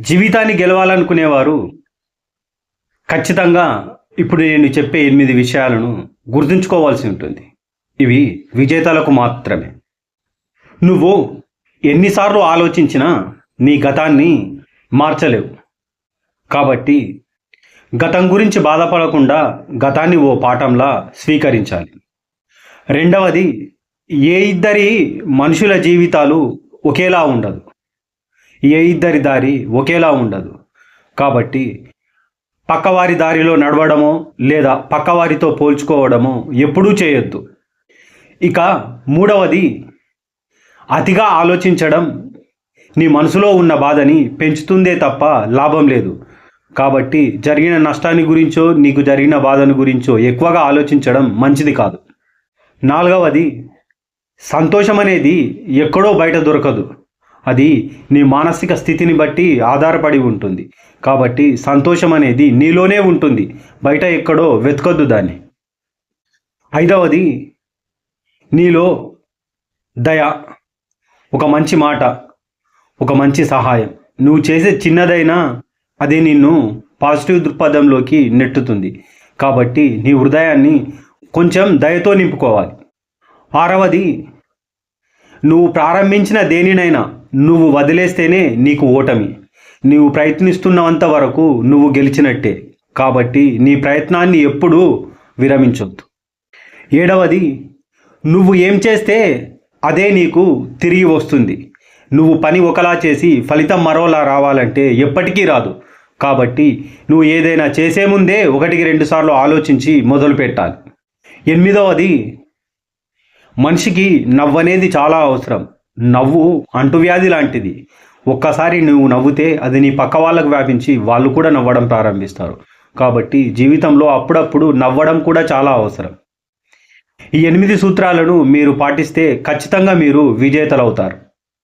జీవితాన్ని గెలవాలనుకునేవారు ఖచ్చితంగా ఇప్పుడు నేను చెప్పే ఎనిమిది విషయాలను గుర్తుంచుకోవాల్సి ఉంటుంది. ఇవి విజేతలకు మాత్రమే. నువ్వు ఎన్నిసార్లు ఆలోచించినా నీ గతాన్ని మార్చలేవు. కాబట్టి గతం గురించి బాధపడకుండా గతాన్ని ఓ పాఠంలా స్వీకరించాలి. రెండవది ఏ ఇద్దరి మనుషుల జీవితాలు ఒకేలా ఉండదు. ఏ ఇద్దరి దారి ఒకేలా ఉండదు. కాబట్టి పక్కవారి దారిలో నడవడమో లేదా పక్కవారితో పోల్చుకోవడమో ఎప్పుడూ చేయొద్దు. ఇక మూడవది అతిగా ఆలోచించడం నీ మనసులో ఉన్న బాధని పెంచుతుందే తప్ప లాభం లేదు. కాబట్టి జరిగిన నష్టాన్ని గురించో నీకు జరిగిన బాధను గురించో ఎక్కువగా ఆలోచించడం మంచిది కాదు. నాలుగవది సంతోషం అనేది ఎక్కడో బయట దొరకదు. అది నీ మానసిక స్థితిని బట్టి ఆధారపడి ఉంటుంది. కాబట్టి సంతోషం అనేది నీలోనే ఉంటుంది. బయట ఎక్కడో వెతకొద్దు దాన్ని. ఐదవది నీలో దయ. ఒక మంచి మాట ఒక మంచి సహాయం. నువ్వు చేసే చిన్నదైనా అది నిన్ను పాజిటివ్ దృక్పథంలోకి నెట్టుతుంది. కాబట్టి నీ హృదయాన్ని కొంచెం దయతో నింపుకోవాలి. ఆరవది నువ్వు ప్రారంభించిన దేనినైనా నువ్వు వదిలేస్తేనే నీకు ఓటమి. నీవు ప్రయత్నిస్తున్నంత వరకు నువ్వు గెలిచినట్టే. కాబట్టి నీ ప్రయత్నాన్ని ఎప్పుడూ విరమించొద్దు. ఏడవది నువ్వు ఏం చేస్తే అదే నీకు తిరిగి వస్తుంది. నువ్వు పని ఒకలా చేసి ఫలితం మరోలా రావాలంటే ఎప్పటికీ రాదు. కాబట్టి నువ్వు ఏదైనా చేసే ముందే ఒకటికి రెండుసార్లు ఆలోచించి మొదలు పెట్టాలి ఎనిమిదవది మనిషికి నవ్వు అనేది చాలా అవసరం. నవ్వు అంటువ్యాధి లాంటిది. ఒక్కసారి నువ్వు నవ్వుతే అది నీ పక్క వాళ్ళకు వ్యాపించి వాళ్ళు కూడా నవ్వడం ప్రారంభిస్తారు. కాబట్టి జీవితంలో అప్పుడప్పుడు నవ్వడం కూడా చాలా అవసరం. ఈ ఎనిమిది సూత్రాలను మీరు పాటిస్తే ఖచ్చితంగా మీరు విజేతలవుతారు.